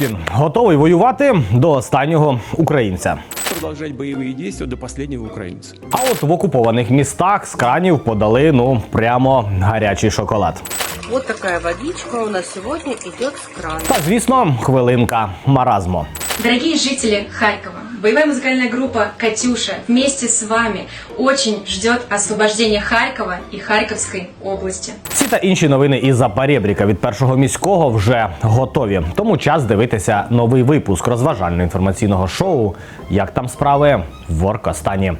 Путін готовий воювати до останнього українця. продолжать боевые действия до последнего украинца. А от в окупованих містах з кранів подали ну прямо гарячий шоколад. Вот такая водичка у нас сегодня идет с крана. Та звісно, хвилинка маразму. Дорогие жители Харькова, боевая музыкальная группа «Катюша» вместе с вами очень ждет освобождения Харькова и Харьковской области. Ці та інші новини із Запорєбріка від першого міського вже готові. Тому час дивитися новий випуск розважально-інформаційного шоу Як там справи в Оркостані.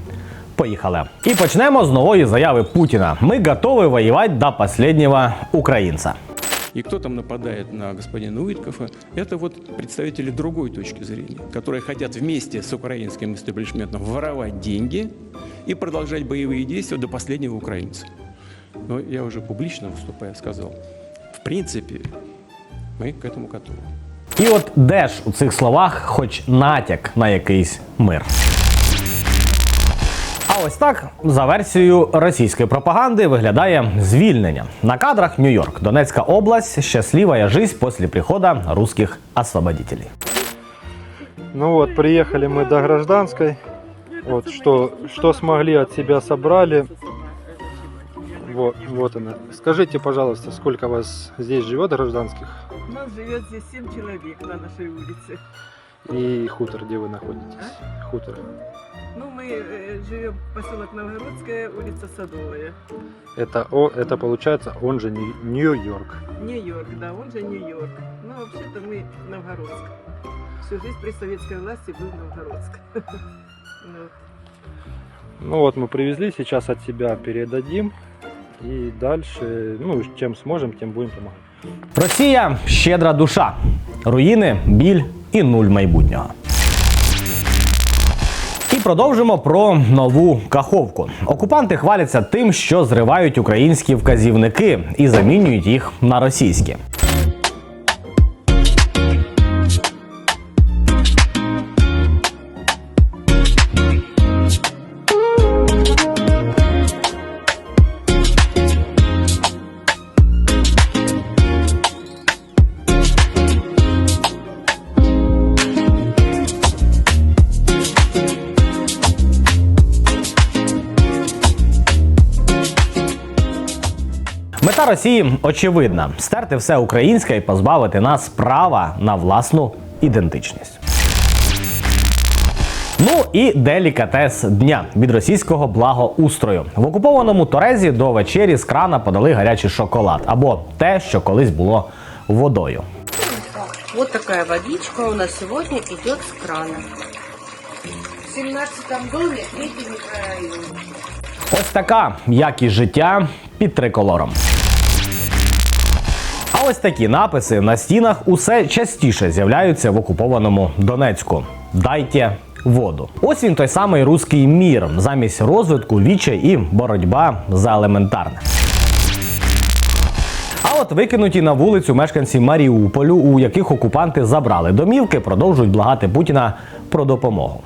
Поїхали. І почнемо з нової заяви Путіна. Ми готові воювати до останнього українця. И кто там нападает на господина Уиткофа, это вот представители другой точки зрения, которые хотят вместе с украинским истеблишментом воровать деньги и продолжать боевые действия до последнего украинца. Но я уже публично выступая сказал, в принципе, мы к этому готовы. І от де ж у цих словах хоч натяк на якийсь мир. А ось так, за версією російської пропаганди, виглядає звільнення. На кадрах Нью-Йорк, Донецька область, щаслива жизнь після приходу русських освободителей. Ну вот, приехали мы до гражданской. Вот, что, что смогли от себя собрали. Вот, вот она. Скажите, пожалуйста, сколько вас здесь живет гражданских? У нас живет здесь 7 человек на нашей улице. И хутор, где вы находитесь? Хутор. Ну, мы э, живем поселок Новгородская, улица Садовая. Это, о, это получается, он же Нью- Нью-Йорк. Нью-Йорк, да, он же Нью-Йорк. Ну, вообще-то мы Новгородск. Всю жизнь при советской власти был Новгородск. Ну, Ну вот мы привезли, сейчас от себя передадим. И далі, ну, чим зможемо, тим будемо допомагати. Росія щедра душа, руїни, біль і нуль майбутнього. І продовжимо про нову каховку. Окупанти хваляться тим, що зривають українські вказівники і замінюють їх на російські. Мета Росії очевидна: стерти все українське і позбавити нас права на власну ідентичність. Ну і делікатес дня від російського благоустрою. В окупованому Торезі до вечері з крана подали гарячий шоколад або те, що колись було водою. Вот такая водичка у нас сегодня идет с крана. В 17 доме, третий микрорайон. Ось така якість життя під триколором. Ось такі написи на стінах усе частіше з'являються в окупованому Донецьку. Дайте воду. Ось він той самий руський мір замість розвитку, віча і боротьба за елементарне. А от викинуті на вулицю мешканці Маріуполю, у яких окупанти забрали домівки, продовжують благати Путіна про допомогу.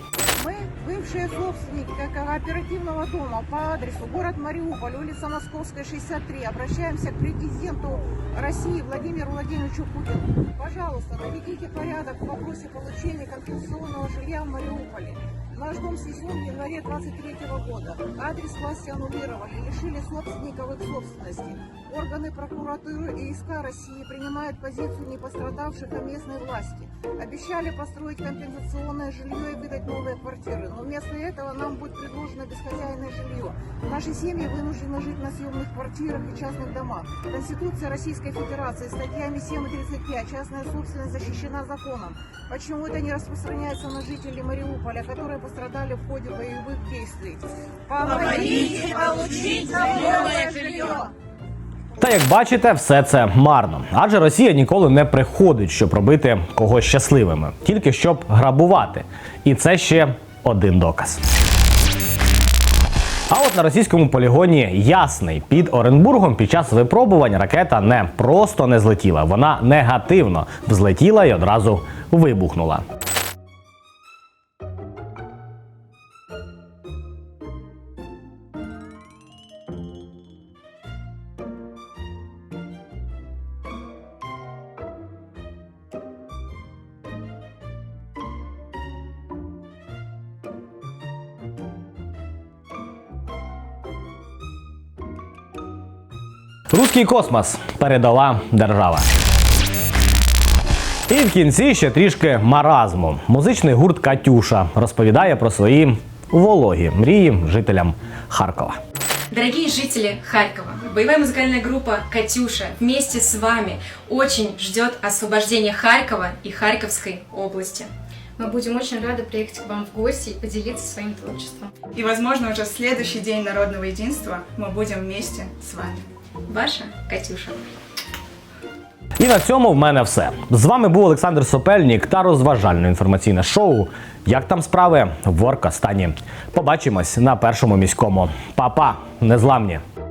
Кооперативного дома по адресу город Мариуполь, улица Московская, 63, обращаемся к президенту России Владимиру Владимировичу Путину. Пожалуйста, наведите порядок в вопросе получения компенсационного жилья в Мариуполе. Наш дом снесен в январе 23 года. Адрес власти аннулировали, лишили собственников их собственности. Органы прокуратуры и ИСК России принимают позицию не пострадавших, местной власти. Обещали построить компенсационное жилье и выдать новые квартиры, но вместо этого нам будет предложено бесхозяйное жилье. Наши семьи вынуждены жить на съемных квартирах и частных домах. Конституция Российской Федерации статьями 7 и 35 частная собственность защищена законом. Почему это не распространяется на жителей Мариуполя, которые пострадали в ходе боевых действий? Помогите получить новое жилье! Та як бачите, все це марно. Адже Росія ніколи не приходить, щоб робити когось щасливими, тільки щоб грабувати. І це ще один доказ. А от на російському полігоні Ясний під Оренбургом під час випробувань ракета не просто не злетіла, вона негативно взлетіла і одразу вибухнула. Руський космос передала держава. І в кінці ще трішки маразму. Музичний гурт Катюша розповідає про свої вологі мрії жителям Харкова. Дорогие жители Харькова, боевая музыкальная группа «Катюша» вместе с вами очень ждет освобождения Харькова и Харьковской области. Мы будем очень рады приехать к вам в гости и поделиться своим творчеством. И, возможно, уже в следующий день Народного единства мы будем вместе с вами. Ваша Катюша. І на цьому в мене все. З вами був Олександр Сопельник та розважальне інформаційне шоу. Як там справи в Оркастані. Побачимось на першому міському. Па-па, незламні!